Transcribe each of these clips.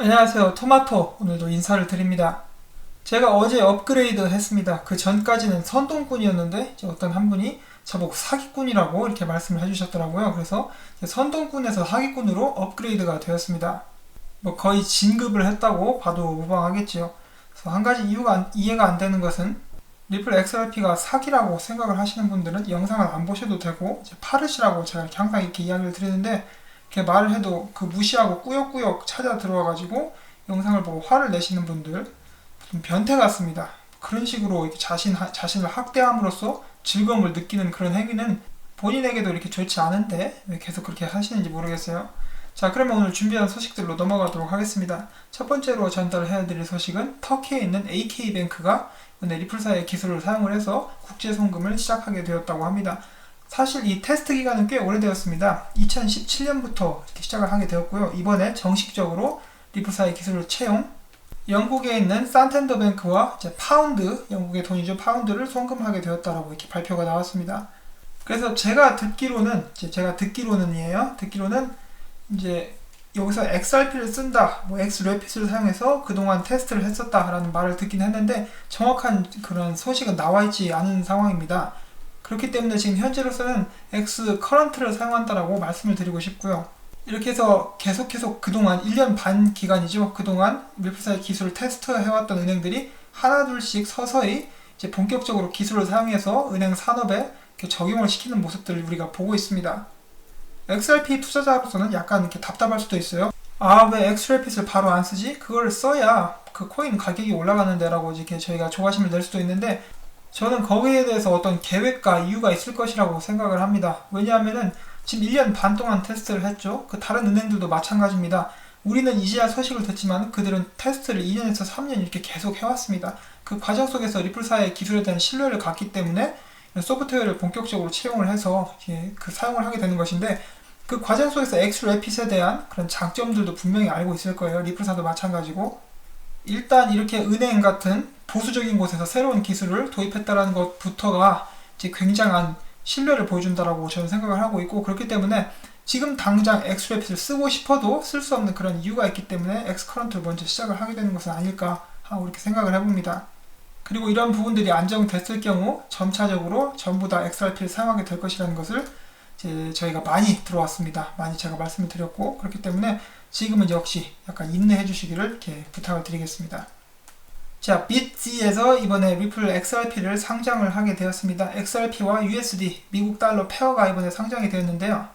안녕하세요. 토마토 오늘도 인사를 드립니다. 제가 어제 업그레이드 했습니다. 그 전까지는 선동꾼이었는데 어떤 한 분이 저보고 사기꾼이라고 이렇게 말씀을 해주셨더라고요. 그래서 선동꾼에서 사기꾼으로 업그레이드가 되었습니다. 뭐 거의 진급을 했다고 봐도 무방하겠지요. 그래서 한 가지 이유가 안- 이해가 안 되는 것은 리플 XRP가 사기라고 생각을 하시는 분들은 영상을 안 보셔도 되고 이제 파르시라고 제가 이렇게 항상 이렇게 이야기를 드리는데 이렇게 말을 해도 그 무시하고 꾸역꾸역 찾아 들어와가지고 영상을 보고 화를 내시는 분들 좀 변태 같습니다. 그런 식으로 자신 자신을 학대함으로써 즐거움을 느끼는 그런 행위는 본인에게도 이렇게 좋지 않은데 왜 계속 그렇게 하시는지 모르겠어요. 자, 그러면 오늘 준비한 소식들로 넘어가도록 하겠습니다. 첫 번째로 전달해드릴 소식은 터키에 있는 AK뱅크가 이번에 리플사의 기술을 사용을 해서 국제 송금을 시작하게 되었다고 합니다. 사실 이 테스트 기간은 꽤 오래되었습니다. 2017년부터 이렇게 시작을 하게 되었고요. 이번에 정식적으로 리플사의 기술을 채용, 영국에 있는 산텐더 뱅크와 이제 파운드, 영국의 돈이죠. 파운드를 송금하게 되었다라고 이렇게 발표가 나왔습니다. 그래서 제가 듣기로는, 제가 듣기로는이에요. 듣기로는 이제 여기서 XRP를 쓴다, 뭐 X래핏을 사용해서 그동안 테스트를 했었다라는 말을 듣긴 했는데 정확한 그런 소식은 나와 있지 않은 상황입니다. 그렇기 때문에 지금 현재로서는 X 커런트를 사용한다라고 말씀을 드리고 싶고요. 이렇게 해서 계속 계속 그동안 1년 반 기간이죠. 그동안 밀프사의 기술을 테스트해왔던 은행들이 하나둘씩 서서히 이제 본격적으로 기술을 사용해서 은행 산업에 적용을 시키는 모습들을 우리가 보고 있습니다. XRP 투자자로서는 약간 이렇게 답답할 수도 있어요. 아, 왜 XRP를 바로 안 쓰지? 그걸 써야 그 코인 가격이 올라가는데라고 이렇게 저희가 조바심을 낼 수도 있는데 저는 거기에 대해서 어떤 계획과 이유가 있을 것이라고 생각을 합니다. 왜냐하면은 지금 1년 반 동안 테스트를 했죠. 그 다른 은행들도 마찬가지입니다. 우리는 이제야 소식을 듣지만 그들은 테스트를 2년에서 3년 이렇게 계속 해왔습니다. 그 과정 속에서 리플사의 기술에 대한 신뢰를 갖기 때문에 소프트웨어를 본격적으로 채용을 해서 그 사용을 하게 되는 것인데 그 과정 속에서 엑스래핏에 대한 그런 장점들도 분명히 알고 있을 거예요. 리플사도 마찬가지고 일단 이렇게 은행 같은 보수적인 곳에서 새로운 기술을 도입했다라는 것부터가 이제 굉장한 신뢰를 보여준다라고 저는 생각을 하고 있고 그렇기 때문에 지금 당장 엑스래핏을 쓰고 싶어도 쓸 수 없는 그런 이유가 있기 때문에 엑스커런트를 먼저 시작을 하게 되는 것은 아닐까 하고 이렇게 생각을 해봅니다. 그리고 이런 부분들이 안정됐을 경우 점차적으로 전부 다 XRP를 사용하게 될 것이라는 것을 이제 저희가 많이 들어왔습니다. 많이 제가 말씀을 드렸고 그렇기 때문에 지금은 역시 약간 인내해 주시기를 이렇게 부탁을 드리겠습니다. 자, 비트지에서 이번에 리플 XRP를 상장을 하게 되었습니다. XRP와 USD, 미국 달러 페어가 이번에 상장이 되었는데요.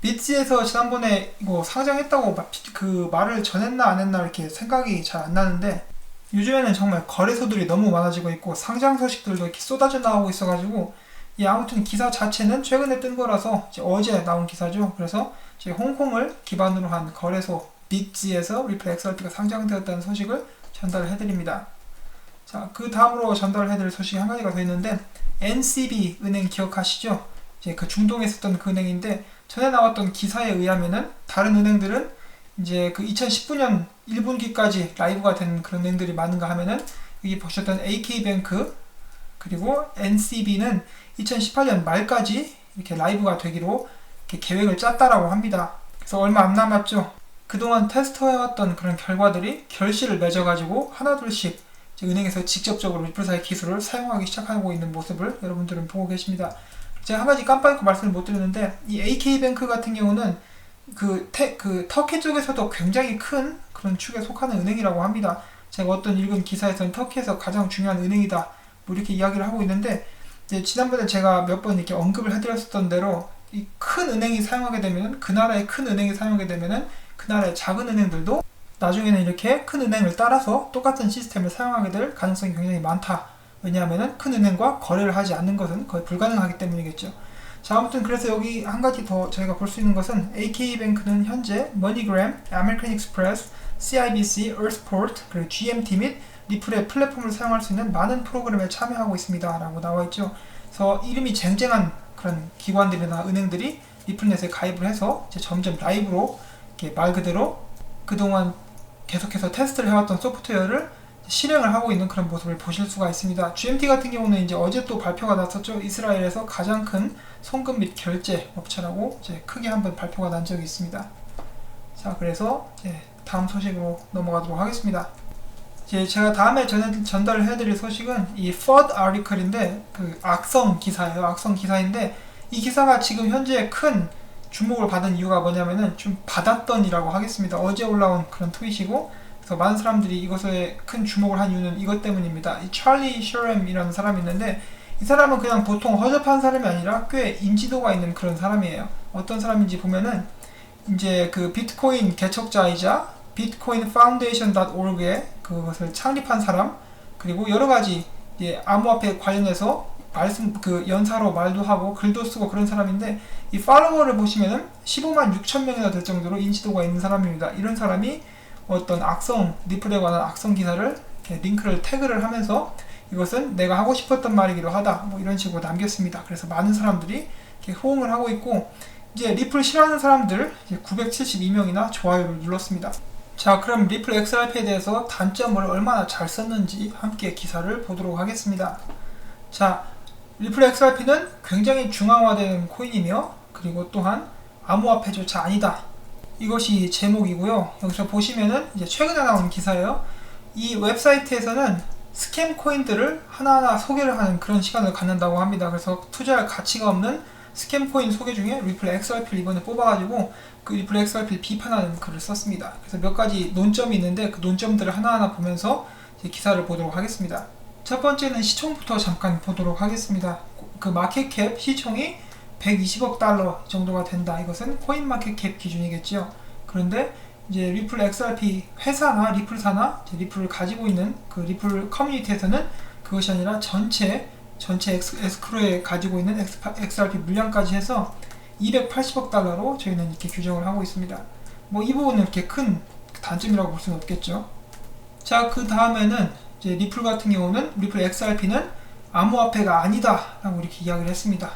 비트지에서 지난번에 이거 상장했다고 막그 말을 전했나 안 했나 이렇게 생각이 잘 안 나는데 요즘에는 정말 거래소들이 너무 많아지고 있고 상장 소식들도 이렇게 쏟아져 나오고 있어가지고 예, 아무튼 기사 자체는 최근에 뜬 거라서 어제 나온 기사죠. 그래서 이제 홍콩을 기반으로 한 거래소 비트지에서 리플 XRP가 상장되었다는 소식을 전달을 해드립니다. 자, 그 다음으로 전달해드릴 소식이 한 가지가 더 있는데 NCB 은행 기억하시죠? 이제 그 중동에 있었던 그 은행인데 전에 나왔던 기사에 의하면은 다른 은행들은 이제 그 2019년 1분기까지 라이브가 된 그런 은행들이 많은가 하면은 여기 보셨던 AK뱅크 그리고 NCB는 2018년 말까지 이렇게 라이브가 되기로 이렇게 계획을 짰다라고 합니다. 그래서 얼마 안 남았죠. 그동안 테스트해왔던 그런 결과들이 결실을 맺어가지고 하나둘씩 은행에서 직접적으로 리플사의 기술을 사용하기 시작하고 있는 모습을 여러분들은 보고 계십니다. 제가 한 가지 깜빡 잊고 말씀을 못 드렸는데 이 AK뱅크 같은 경우는 그, 태, 그 터키 쪽에서도 굉장히 큰 그런 축에 속하는 은행이라고 합니다. 제가 어떤 읽은 기사에서는 터키에서 가장 중요한 은행이다 뭐 이렇게 이야기를 하고 있는데 이제 지난번에 제가 몇 번 이렇게 언급을 해드렸었던 대로 이 큰 은행이 사용하게 되면 그 나라의 큰 은행이 사용하게 되면은 그 나라의 작은 은행들도 나중에는 이렇게 큰 은행을 따라서 똑같은 시스템을 사용하게 될 가능성이 굉장히 많다. 왜냐하면은 큰 은행과 거래를 하지 않는 것은 거의 불가능하기 때문이겠죠. 자, 아무튼 그래서 여기 한 가지 더 저희가 볼 수 있는 것은 AK뱅크는 현재 머니그램, 아메리칸 익스프레스, CIBC, Earthport, 그리고 GMT 및 리플의 플랫폼을 사용할 수 있는 많은 프로그램에 참여하고 있습니다. 라고 나와 있죠. 그래서 이름이 쟁쟁한 그런 기관들이나 은행들이 리플넷에 가입을 해서 이제 점점 라이브로 이렇게 말 그대로 그동안 계속해서 테스트를 해왔던 소프트웨어를 실행을 하고 있는 그런 모습을 보실 수가 있습니다. GMT 같은 경우는 이제 어제 또 발표가 났었죠. 이스라엘에서 가장 큰 송금 및 결제 업체라고 이제 크게 한번 발표가 난 적이 있습니다. 자, 그래서 이제 다음 소식으로 넘어가도록 하겠습니다. 이제 제가 다음에 전, 전달을 해드릴 소식은 이 Ford article인데 그 악성 기사예요. 악성 기사인데 이 기사가 지금 현재 큰 주목을 받은 이유가 뭐냐면은 좀 받았던이라고 하겠습니다. 어제 올라온 그런 트윗이고 그래서 많은 사람들이 이것에 큰 주목을 한 이유는 이것 때문입니다. 이 찰리 셔렘이라는 사람이 있는데 이 사람은 그냥 보통 허접한 사람이 아니라 꽤 인지도가 있는 그런 사람이에요. 어떤 사람인지 보면은 이제 그 비트코인 개척자이자 비트코인 파운데이션.org의 그것을 창립한 사람 그리고 여러 가지 암호화폐 관련해서 말씀 그 연사로 말도 하고 글도 쓰고 그런 사람인데 이 팔로워를 보시면은 15만 6천 명이나 될 정도로 인지도가 있는 사람입니다. 이런 사람이 어떤 악성 리플에 관한 악성 기사를 링크를 태그를 하면서 이것은 내가 하고 싶었던 말이기도 하다 뭐 이런 식으로 남겼습니다. 그래서 많은 사람들이 호응을 하고 있고 이제 리플 싫어하는 사람들 972명이나 좋아요를 눌렀습니다. 자 그럼 리플 XRP에 대해서 단점을 얼마나 잘 썼는지 함께 기사를 보도록 하겠습니다. 자 리플 XRP는 굉장히 중앙화된 코인이며 그리고 또한 암호화폐조차 아니다. 이것이 제목이고요. 여기서 보시면은 이제 최근에 나온 기사예요. 이 웹사이트에서는 스캠 코인들을 하나하나 소개를 하는 그런 시간을 갖는다고 합니다. 그래서 투자할 가치가 없는 스캠 코인 소개 중에 리플 XRP를 이번에 뽑아가지고 그 리플 XRP를 비판하는 글을 썼습니다. 그래서 몇 가지 논점이 있는데 그 논점들을 하나하나 보면서 기사를 보도록 하겠습니다. 첫 번째는 시총부터 잠깐 보도록 하겠습니다. 그 마켓캡 시총이 120억 달러 정도가 된다. 이것은 코인 마켓캡 기준이겠지요. 그런데 이제 리플 XRP 회사나 리플사나 리플을 가지고 있는 그 리플 커뮤니티에서는 그것이 아니라 전체 전체 에스크로에 가지고 있는 XRP 물량까지 해서 280억 달러로 저희는 이렇게 규정을 하고 있습니다. 뭐 이 부분은 이렇게 큰 단점이라고 볼 수는 없겠죠. 자, 그 다음에는 이제 리플 같은 경우는 리플 XRP는 암호화폐가 아니다라고 이렇게 이야기를 했습니다.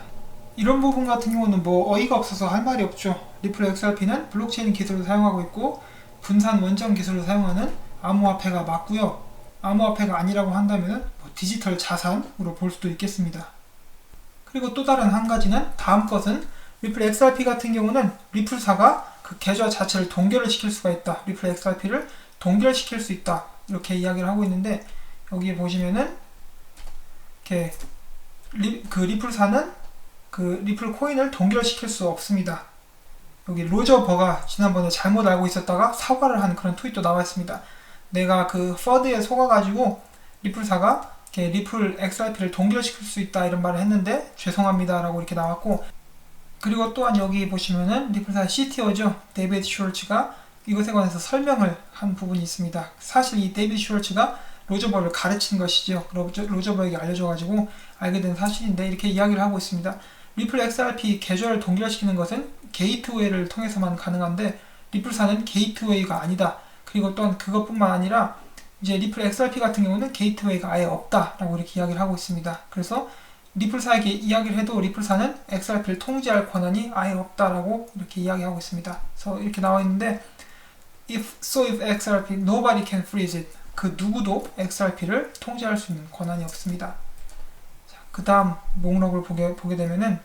이런 부분 같은 경우는 뭐 어이가 없어서 할 말이 없죠. 리플 XRP는 블록체인 기술을 사용하고 있고 분산 원전 기술을 사용하는 암호화폐가 맞고요. 암호화폐가 아니라고 한다면 뭐 디지털 자산으로 볼 수도 있겠습니다. 그리고 또 다른 한 가지는 다음 것은 리플 XRP 같은 경우는 리플사가 그 계좌 자체를 동결을 시킬 수가 있다. 리플 XRP를 동결시킬 수 있다. 이렇게 이야기를 하고 있는데 여기에 보시면은 이렇게 리, 그 리플사는 그 리플 코인을 동결시킬 수 없습니다. 여기 로저 버가 지난번에 잘못 알고 있었다가 사과를 한 그런 트윗도 나와 있습니다. 내가 그 퍼드에 속아가지고 리플사가 이렇게 리플 XRP를 동결시킬 수 있다 이런 말을 했는데 죄송합니다라고 이렇게 나왔고 그리고 또한 여기 보시면은 리플사 CTO죠 데이비드 슈얼츠가 이것에 관해서 설명을 한 부분이 있습니다. 사실 이 데이비드 슈얼츠가 로저버를 가르친 것이죠. 로저, 로저버에게 알려줘가지고 알게 된 사실인데 이렇게 이야기를 하고 있습니다. 리플 XRP 계좌를 동결시키는 것은 게이트웨이를 통해서만 가능한데 리플사는 게이트웨이가 아니다. 그리고 또한 그것뿐만 아니라 이제 리플 XRP 같은 경우는 게이트웨이가 아예 없다라고 이렇게 이야기를 하고 있습니다. 그래서 리플사에게 이야기를 해도 리플사는 XRP를 통제할 권한이 아예 없다라고 이렇게 이야기하고 있습니다. 그래서 이렇게 나와 있는데 if so if XRP nobody can freeze it 그 누구도 XRP를 통제할 수 있는 권한이 없습니다. 그 다음 목록을 보게, 보게 되면은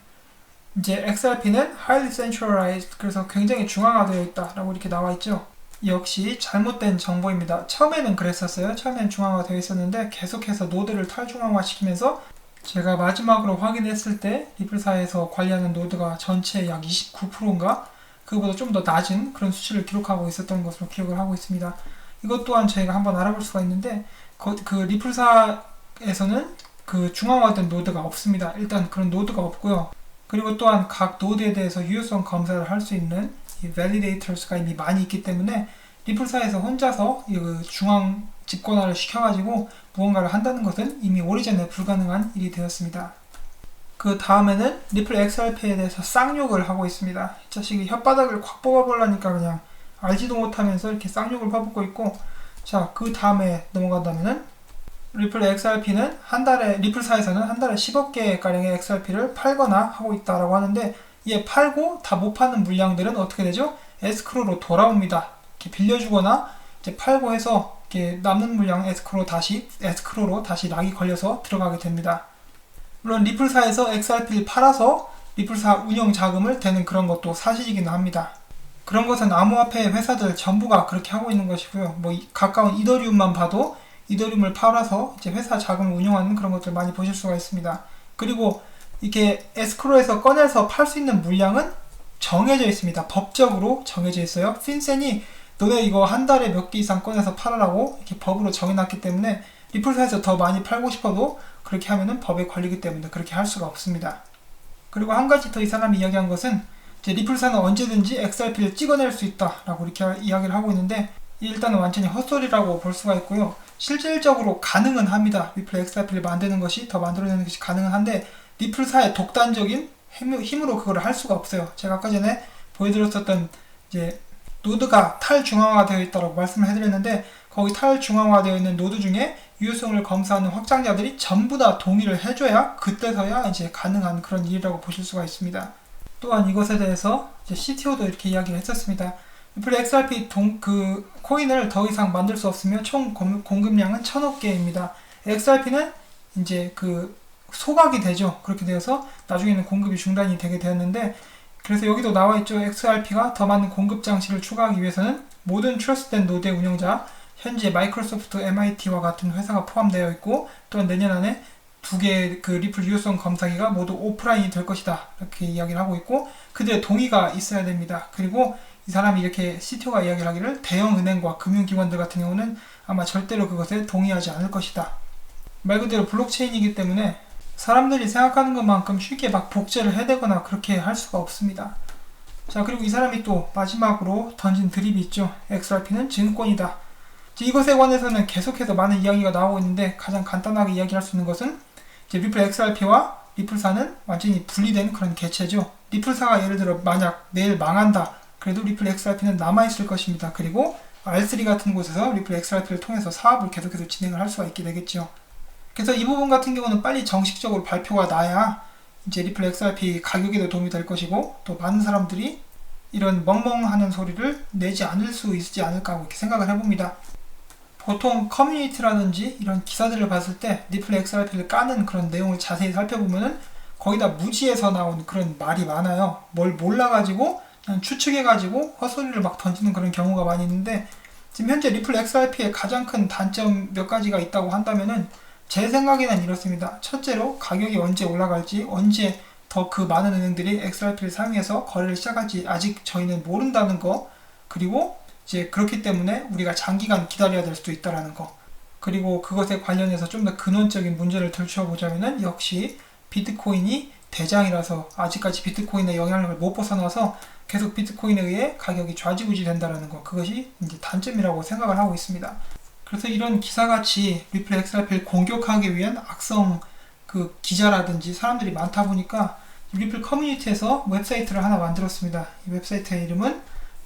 이제 XRP는 highly centralized 그래서 굉장히 중앙화되어 있다라고 이렇게 나와 있죠. 역시 잘못된 정보입니다. 처음에는 그랬었어요. 처음엔 중앙화되어 있었는데 계속해서 노드를 탈중앙화시키면서 제가 마지막으로 확인했을 때 리플사에서 관리하는 노드가 전체의 약 29%인가 그보다 좀 더 낮은 그런 수치를 기록하고 있었던 것으로 기억을 하고 있습니다. 이것 또한 저희가 한번 알아볼 수가 있는데 그, 그 리플사에서는 그 중앙화된 노드가 없습니다. 일단 그런 노드가 없고요. 그리고 또한 각 노드에 대해서 유효성 검사를 할 수 있는 이 validators 이미 많이 있기 때문에 리플사에서 혼자서 그 중앙 집권화를 시켜가지고 무언가를 한다는 것은 이미 오래전에 불가능한 일이 되었습니다. 그 다음에는 리플 XRP에 대해서 쌍욕을 하고 있습니다. 이 자식이 혓바닥을 콱 뽑아보려니까 그냥 알지도 못하면서 이렇게 쌍욕을 퍼붓고 있고 자 그 다음에 넘어간다면은 리플 XRP는 한 달에 리플사에서는 한 달에 10억 개 가량의 XRP를 팔거나 하고 있다라고 하는데 이에 팔고 다 못 파는 물량들은 어떻게 되죠? 에스크로로 돌아옵니다. 이렇게 빌려주거나 이제 팔고 해서 이렇게 남는 물량 에스크로 다시 에스크로로 다시 락이 걸려서 들어가게 됩니다. 물론 리플사에서 XRP를 팔아서 리플사 운영 자금을 대는 그런 것도 사실이기는 합니다. 그런 것은 암호화폐 회사들 전부가 그렇게 하고 있는 것이고요. 뭐 이- 가까운 이더리움만 봐도 이더리움을 팔아서 이제 회사 자금을 운영하는 그런 것들 많이 보실 수가 있습니다. 그리고 이렇게 에스크로에서 꺼내서 팔 수 있는 물량은 정해져 있습니다. 법적으로 정해져 있어요. 핀센이 너네 이거 한 달에 몇 개 이상 꺼내서 팔으라고 이렇게 법으로 정해놨기 때문에 리플사에서 더 많이 팔고 싶어도 그렇게 하면은 법에 걸리기 때문에 그렇게 할 수가 없습니다. 그리고 한 가지 더 이 사람이 이야기한 것은 이제 리플사는 언제든지 XRP를 찍어낼 수 있다라고 이렇게 이야기를 하고 있는데 일단은 완전히 헛소리라고 볼 수가 있고요. 실질적으로 가능은 합니다. 리플 XRP를 만드는 것이 더 만들어내는 것이 가능은 한데 리플사의 독단적인 힘- 힘으로 그걸 할 수가 없어요. 제가 아까 전에 보여드렸었던 이제 노드가 탈중앙화 되어 있다고 말씀을 해드렸는데 거기 탈중앙화 되어 있는 노드 중에 유효성을 검사하는 확장자들이 전부 다 동의를 해줘야 그때서야 이제 가능한 그런 일이라고 보실 수가 있습니다. 또한 이것에 대해서 CTO도 이렇게 이야기를 했었습니다. 리플 XRP 동, 그 코인을 더 이상 만들 수 없으며 총 공- 공급량은 천억 개입니다. XRP는 이제 그 소각이 되죠. 그렇게 되어서 나중에는 공급이 중단이 되게 되었는데 그래서 여기도 나와 있죠. XRP가 더 많은 공급 장치를 추가하기 위해서는 모든 트러스된 노드의 운영자 현재 마이크로소프트, MIT와 같은 회사가 포함되어 있고 또한 내년 안에 두 개의 그 리플 유효성 검사기가 모두 오프라인이 될 것이다. 이렇게 이야기를 하고 있고 그들의 동의가 있어야 됩니다. 그리고 이 사람이 이렇게 CTO가 이야기를 하기를 대형 은행과 금융기관들 같은 경우는 아마 절대로 그것에 동의하지 않을 것이다. 말 그대로 블록체인이기 때문에 사람들이 생각하는 것만큼 쉽게 막 복제를 해대거나 그렇게 할 수가 없습니다. 자, 그리고 이 사람이 또 마지막으로 던진 드립이 있죠. XRP는 증권이다. 이것에 관해서는 계속해서 많은 이야기가 나오고 있는데 가장 간단하게 이야기할 수 있는 것은 리플 XRP와 리플사는 완전히 분리된 그런 개체죠. 리플사가 예를 들어 만약 내일 망한다. 그래도 리플 XRP는 남아있을 것입니다. 그리고 R3 같은 곳에서 리플 XRP를 통해서 사업을 계속해서 진행을 할 수가 있게 되겠죠. 그래서 이 부분 같은 경우는 빨리 정식적으로 발표가 나야 이제 리플 XRP 가격에도 도움이 될 것이고 또 많은 사람들이 이런 멍멍하는 소리를 내지 않을 수 있지 않을까 이렇게 생각을 해봅니다. 보통 커뮤니티라든지 이런 기사들을 봤을 때 리플 XRP를 까는 그런 내용을 자세히 살펴보면은 거의 다 무지에서 나온 그런 말이 많아요. 뭘 몰라가지고 추측해가지고 헛소리를 막 던지는 그런 경우가 많이 있는데 지금 현재 리플 XRP의 가장 큰 단점 몇 가지가 있다고 한다면은 제 생각에는 이렇습니다. 첫째로 가격이 언제 올라갈지 언제 더 그 많은 은행들이 XRP를 사용해서 거래를 시작할지 아직 저희는 모른다는 거 그리고 이제 그렇기 때문에 우리가 장기간 기다려야 될 수도 있다라는 거 그리고 그것에 관련해서 좀 더 근원적인 문제를 들춰보자면은 역시 비트코인이 대장이라서 아직까지 비트코인의 영향력을 못 벗어나서 계속 비트코인에 의해 가격이 좌지우지 된다라는 거 그것이 이제 단점이라고 생각을 하고 있습니다. 그래서 이런 기사같이 리플 XRP를 공격하기 위한 악성 그 기자라든지 사람들이 많다 보니까 리플 커뮤니티에서 웹사이트를 하나 만들었습니다. 이 웹사이트의 이름은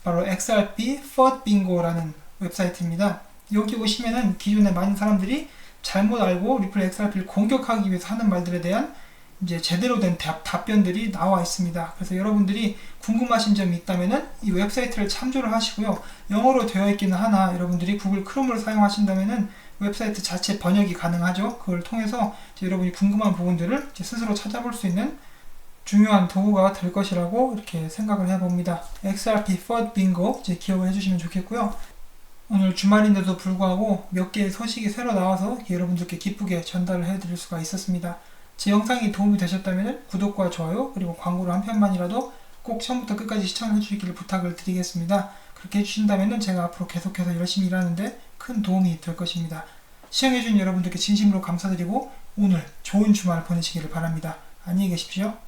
바로 XRP Fud Bingo라는 웹사이트입니다. 여기 오시면은 기존에 많은 사람들이 잘못 알고 리플 XRP를 공격하기 위해서 하는 말들에 대한 이제 제대로 된 답, 답변들이 나와 있습니다. 그래서 여러분들이 궁금하신 점이 있다면은 이 웹사이트를 참조를 하시고요. 영어로 되어 있기는 하나 여러분들이 구글 크롬을 사용하신다면은 웹사이트 자체 번역이 가능하죠. 그걸 통해서 여러분이 궁금한 부분들을 스스로 찾아볼 수 있는 중요한 도구가 될 것이라고 이렇게 생각을 해봅니다. XRP Fud Bingo 이제 기억을 해주시면 좋겠고요. 오늘 주말인데도 불구하고 몇 개의 소식이 새로 나와서 여러분들께 기쁘게 전달을 해드릴 수가 있었습니다. 제 영상이 도움이 되셨다면 구독과 좋아요 그리고 광고를 한 편만이라도 꼭 처음부터 끝까지 시청해 주시기를 부탁을 드리겠습니다. 그렇게 해주신다면 제가 앞으로 계속해서 열심히 일하는데 큰 도움이 될 것입니다. 시청해주신 여러분들께 진심으로 감사드리고 오늘 좋은 주말 보내시기를 바랍니다. 안녕히 계십시오.